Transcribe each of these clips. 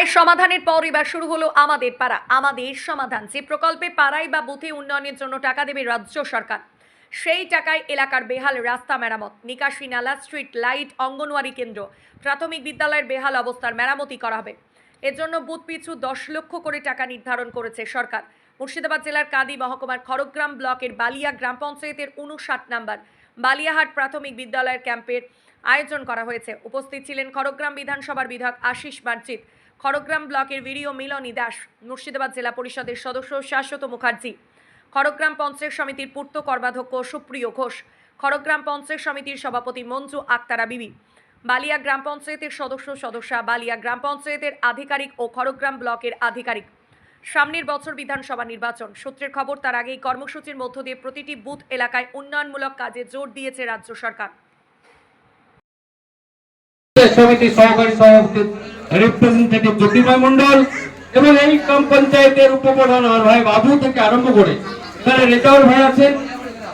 পাড়ায় সমাধানের পর এবার শুরু হলো আমাদের পাড়া। আমাদের সমাধান, যে প্রকল্পে পাড়ায় বা বুথে উন্নয়নের জন্য টাকা দেবে রাজ্য সরকার, সেই টাকায় এলাকার বেহাল রাস্তা মেরামত, নিকাশি নালা, স্ট্রিট লাইট, অঙ্গনওয়াড়ি কেন্দ্র, প্রাথমিক বিদ্যালয়ের বেহাল অবস্থার মেরামতি করা হবে। এর জন্য বুথ পিছু দশ লক্ষ করে টাকা নির্ধারণ করেছে সরকার। মুর্শিদাবাদ জেলার কাদি মহকুমার খড়গ্রাম ব্লকের বালিয়া গ্রাম পঞ্চায়েতের উনষাট নাম্বার, বালিয়াহাট প্রাথমিক বিদ্যালয়ের ক্যাম্পের আয়োজন করা হয়েছে। উপস্থিত ছিলেন খড়গ্রাম বিধানসভার বিধায়ক আশিস বার্জিত খড়গ্রাম ব্লকের ভিডিও মিলনী দাস, মুর্শিদাবাদ জেলা পরিষদের সদস্য শাশ্বত মুখার্জি, খড়গ্রাম পঞ্চায়েত সমিতির পূর্ত কর্মাধ্যক্ষ সুপ্রিয় ঘোষ, খড়গ্রাম পঞ্চায়েত সমিতির সভাপতি মঞ্জু আক্তারা বিবি, বালিয়া গ্রাম পঞ্চায়েতের সদস্য সদস্যা, বালিয়া গ্রাম পঞ্চায়েতের আধিকারিক ও খড়গ্রাম ব্লকের আধিকারিক। সামনের বছর বিধানসভা নির্বাচন, সূত্রের খবর তার আগেই কর্মসূচির মধ্য দিয়ে প্রতিটি বুথ এলাকায় উন্নয়নমূলক কাজে জোর দিয়েছে রাজ্য সরকার। রিপ্রেজেন্টেটিভ জ্যোতির্ময় মন্ডল এবং এই গ্রাম পঞ্চায়েতের উপপ্রধান ভাই বাবু থেকে আরম্ভ করে এখানে রেজাউল ভাই আছেন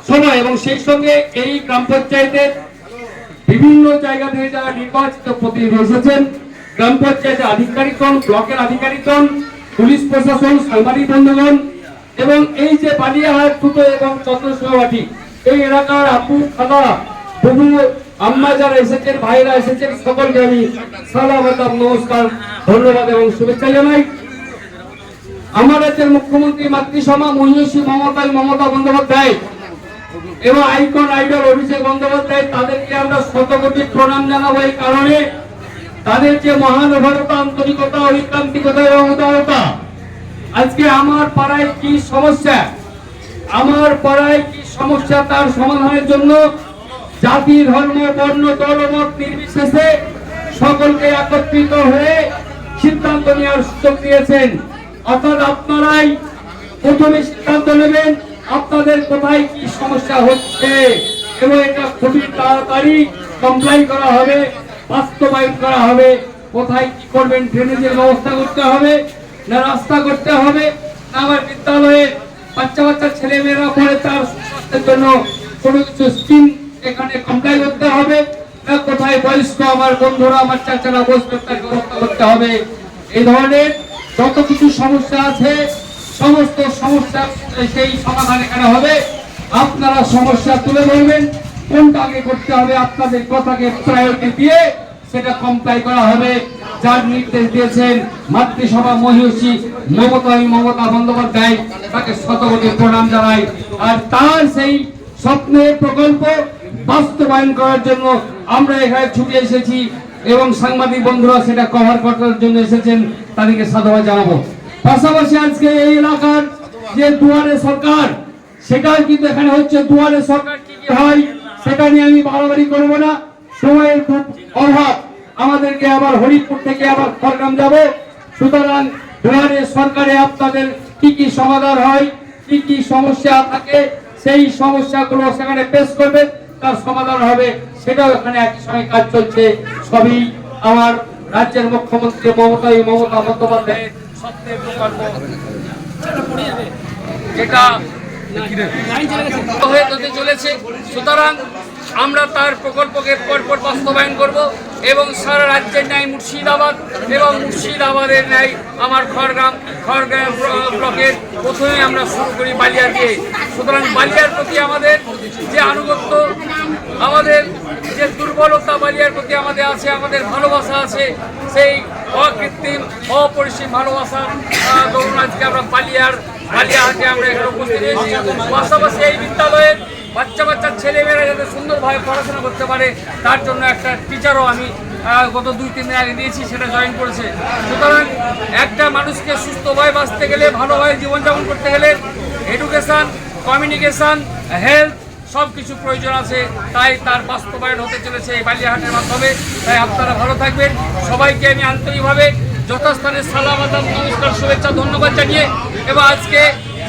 সময় এবং সেই সঙ্গে এই গ্রাম পঞ্চায়েতের বিভিন্ন জায়গা থেকে যারা নির্বাচিত প্রতিনিধি এসেছেন, গ্রাম পঞ্চায়েতের আধিকারিকগণ, ব্লকের আধিকারিকগণ, পুলিশ প্রশাসন, সাংবাদিক বন্ধুগণ এবং এই যে বালিয়াহাট দুটো এবং চন্দ্রসভাটি এই এলাকার আপু খালা বহু আম্মা যারা এসেছেন ভাইরা এসেছেন, সকলকে আমি সালাম নমস্কার, ধন্যবাদ এবং শুভেচ্ছা জানাই। আমার রাজ্যের মুখ্যমন্ত্রী মাতৃসভা মহিষী মমতা মমতা বন্দ্যোপাধ্যায় এবং আইকন আইডল অভিষেক বন্দ্যোপাধ্যায়, তাদেরকে আমরা শত কোটি প্রণাম জানাব এই কারণে। তাদের যে মহানুভরতা আন্তরিকতা, ঐকান্তিকতা এবং উদারতা, আজকে আমার পাড়ায় কি সমস্যা? আমার পাড়ায় কি সমস্যা তার সমাধানের জন্য জাতি, ধর্ম, বর্ণ, দলমত নির্বিশেষে সকলকে একত্রিত হয়ে সিদ্ধান্ত নেওয়ার সুযোগ দিয়েছেন। অর্থাৎ আপনারাই প্রথমে সিদ্ধান্ত নেবেন আপনাদের কোথায় কি সমস্যা হচ্ছে এবং এটা খুবই তাড়াতাড়ি কমপ্লাই করা হবে, বাস্তবায়ন করা হবে, কোথায় কি করবেন ড্রেনেজের ব্যবস্থা করতে হবে, না রাস্তা করতে হবে, না আবার বিদ্যালয়ে বাচ্চা বাচ্চা ছেলেমেয়েরা পড়ে তার জন্য কোনো কিছু স্কিম এখানে কমপ্লাই করতে হবে। না, কোথায় বয়স্ক আমার বন্ধুরা, আমার চাচারা বসবে তার ব্যবস্থা করতে হবে। এই ধরনের যত কিছু সমস্যা আছে, সমস্ত সমস্যা সেই সমাধান এখানে হবে। আপনারা সমস্যা তুলে ধরবেন, কোনটা আগে করতে হবে, আপনাদের কথাকে প্রায়োরিটি দিয়ে সেটা কমপ্লাই করা হবে। যার নির্দেশ দিয়েছেন মাতৃসভা মহিষী মমতা মমতা বন্দ্যোপাধ্যায়, তাকে শতকোটি প্রণাম জানাই। আর তার সেই স্বপ্নের প্রকল্প বাস্তবায়ন করার জন্য আমরা এখানে ছুটে এসেছি এবং সাংবাদিক বন্ধুরা সেটা কভার করার জন্য এসেছেন, তাদেরকে সাধুবাদ জানাব। পাশাপাশি আজকে এই এলাকার যে দুয়ারে সরকার, সেটাও কিন্তু এখানে হচ্ছে দুয়ারে সরকার কি কি হয়, সেটা নিয়ে আমি বাড়াবাড়ি করব না। সময়ের খুব অভাব। আমাদেরকে আবার হরিপুর থেকে আবার খড়গ্রাম যাব। সুতরাং দুয়ারে সরকারে আপনাদের কি কি সমাধান হয়, কি কি সমস্যা থাকে, সেই সমস্যাগুলো সেখানে পেশ করবেন। তার সমাধান হবে, সেটাও এখানে একই সঙ্গে কাজ চলছে। সবই আমার রাজ্যের মুখ্যমন্ত্রী মমতা মমতা বন্দ্যোপাধ্যায়ের সত্যের যেটা হয়ে চলেছে। সুতরাং আমরা তার প্রকল্পকে পরপর বাস্তবায়ন করব। এবং সারা রাজ্যের ন্যায় মুর্শিদাবাদ এবং মুর্শিদাবাদের ন্যায় আমার খড়গ্রাম খড়গ্রাম ব্ল- ব্লকের প্রথমে আমরা শুরু করি বালিয়া দিয়ে সুতরাং বালিয়ার প্রতি আমাদের যে আনুগত্য, আমাদের যে দুর্বলতা বালিয়ার প্রতি আমাদের আছে, আমাদের ভালোবাসা আছে, সেই অকৃত্রিম, অপরিসীম ভালোবাসা ধরুন আজকে আমরা বালিয়ার, বালিয়াহাটে আমরা এখানে উপস্থিত হয়েছি। পাশাপাশি এই বিদ্যালয়ের বাচ্চা বাচ্চা ছেলেমেয়েরা যাতে সুন্দরভাবে পড়াশোনা করতে পারে, তার জন্য একটা টিচারও আমি গত দুই, তিন দিন আগে দিয়েছি, সেটা জয়েন করেছে। সুতরাং একটা মানুষকে সুস্থভাবে বাঁচতে গেলে ভালোভাবে জীবনযাপন করতে গেলে এডুকেশন কমিউনিকেশন হেলথ সব কিছু প্রয়োজন আছে। তাই তার বাস্তবায়ন হতে চলেছে এই বালিয়াহাটের মাধ্যমে। তাই আপনারা ভালো থাকবেন। সবাইকে আমি আন্তরিকভাবে যথাস্থানে সালাম, আদাব, নমস্কার, শুভেচ্ছা, ধন্যবাদ জানিয়ে এবং আজকে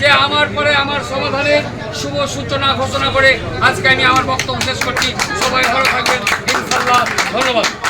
যে আমার পরে আমার সমাধানের শুভ সূচনা, ঘোষণা করে আজকে আমি আমার বক্তব্য শেষ করছি। সবাই ভালো থাকবেন। ইনশাল্লাহ ধন্যবাদ।